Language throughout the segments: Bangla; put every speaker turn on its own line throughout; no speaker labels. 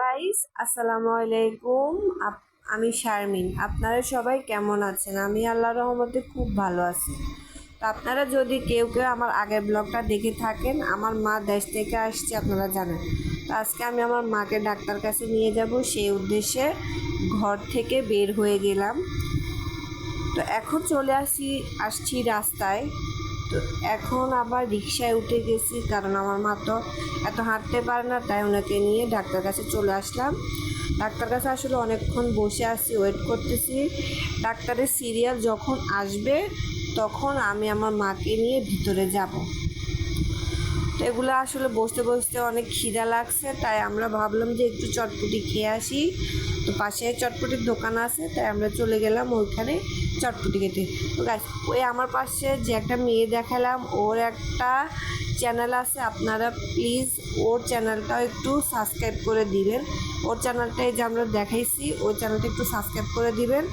গাইস আসসালামু আলাইকুম। আমি শারমিন। আপনারা সবাই কেমন আছেন? আমি আল্লাহ রহমতে খুব ভালো আছি। তো আপনারা যদি কেউ কেউ আমার আগের ব্লগটা দেখে থাকেন, আমার মা দেশ থেকে আসছে, আপনারা জানেন। তো আজকে আমি আমার মাকে ডাক্তার কাছে নিয়ে যাব। সেই উদ্দেশ্যে ঘর থেকে বের হয়ে গেলাম। তো এখন চলে আসি, আসছি রাস্তায়। তো এখন আবার রিক্সায় উঠে গেছি, কারণ আমার মা তো এত হাঁটতে পারে না, তাই ওনাকে নিয়ে ডাক্তার কাছে চলে আসলাম। ডাক্তার কাছে আসলে অনেকক্ষণ বসে আছি ওয়েট করতেছি। ডাক্তারের সিরিয়াল যখন আসবে, তখন আমি আমার মাকে নিয়ে ভিতরে যাব। এগুলো আসলে বসতে বসতে অনেক খিদা লাগছে, তাই আমরা ভাবলাম যে একটু চটপটি খেয়ে আসি। তো পাশে চটপটির দোকান আছে, তাই আমরা চলে গেলাম ওইখানে চটপটি খেতে। তো গাছ ওই আমার পাশে যে একটা মেয়ে দেখালাম, ওর একটা চ্যানেল আছে, আপনারা প্লিজ ওর চ্যানেলটাও একটু সাবস্ক্রাইব করে দিবেন। ওর চ্যানেলটাই যে আমরা দেখাইছি ওর চ্যানেলটা একটু সাবস্ক্রাইব করে দিবেন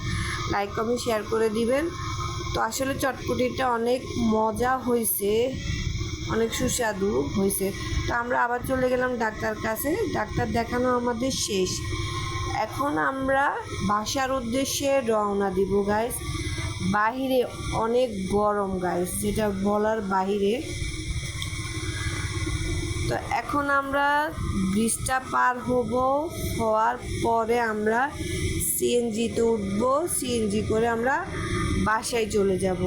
লাইক কমেন্ট শেয়ার করে দিবেন। তো আসলে চটপটিটা অনেক মজা হয়েছে অনেক সুস্বাদু হয়েছে। তো আমরা আবার চলে গেলাম ডাক্তার কাছে। ডাক্তার দেখানো আমাদের শেষ। এখন আমরা বাসার উদ্দেশ্যে রওনা দিব গাইস বাহিরে অনেক গরম গাইস যেটা বলার বাহিরে। তো এখন আমরা ব্রিজটা পার হব, হওয়ার পরে আমরা সিএনজিতে উঠবো। সিএনজি করে আমরা বাসায় চলে যাব।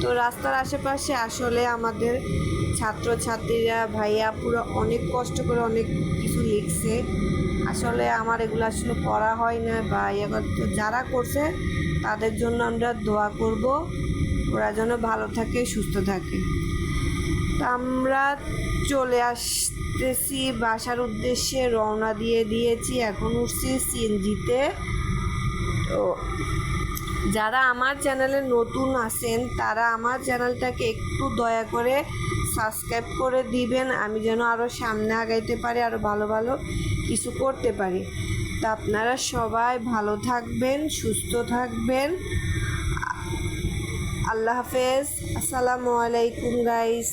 তো রাস্তার আশেপাশে আসলে আমাদের ছাত্রছাত্রীরা, ভাইয়া পুরো অনেক কষ্ট করে অনেক কিছু লিখছে। আসলে আমার এগুলো আসলে পড়া হয় না বা ইয়ে যারা করছে তাদের জন্য আমরা দোয়া করব। ওরা যেন ভালো থাকে, সুস্থ থাকে। তো আমরা চলে আসতেছি, বাসার উদ্দেশ্যে রওনা দিয়ে দিয়েছি। এখন উঠছি সিএনজিতে। তো যারা আমার চ্যানেলে নতুন আসেন তারা আমার চ্যানেলটাকে একটু দয়া করে সাবস্ক্রাইব করে দিবেন। আমি যেন আরও সামনে আগাইতে পারি আরও ভালো ভালো কিছু করতে পারি। তা আপনারা সবাই ভালো থাকবেন, সুস্থ থাকবেন। আল্লাহ হাফেজ। আসসালামু আলাইকুম গাইস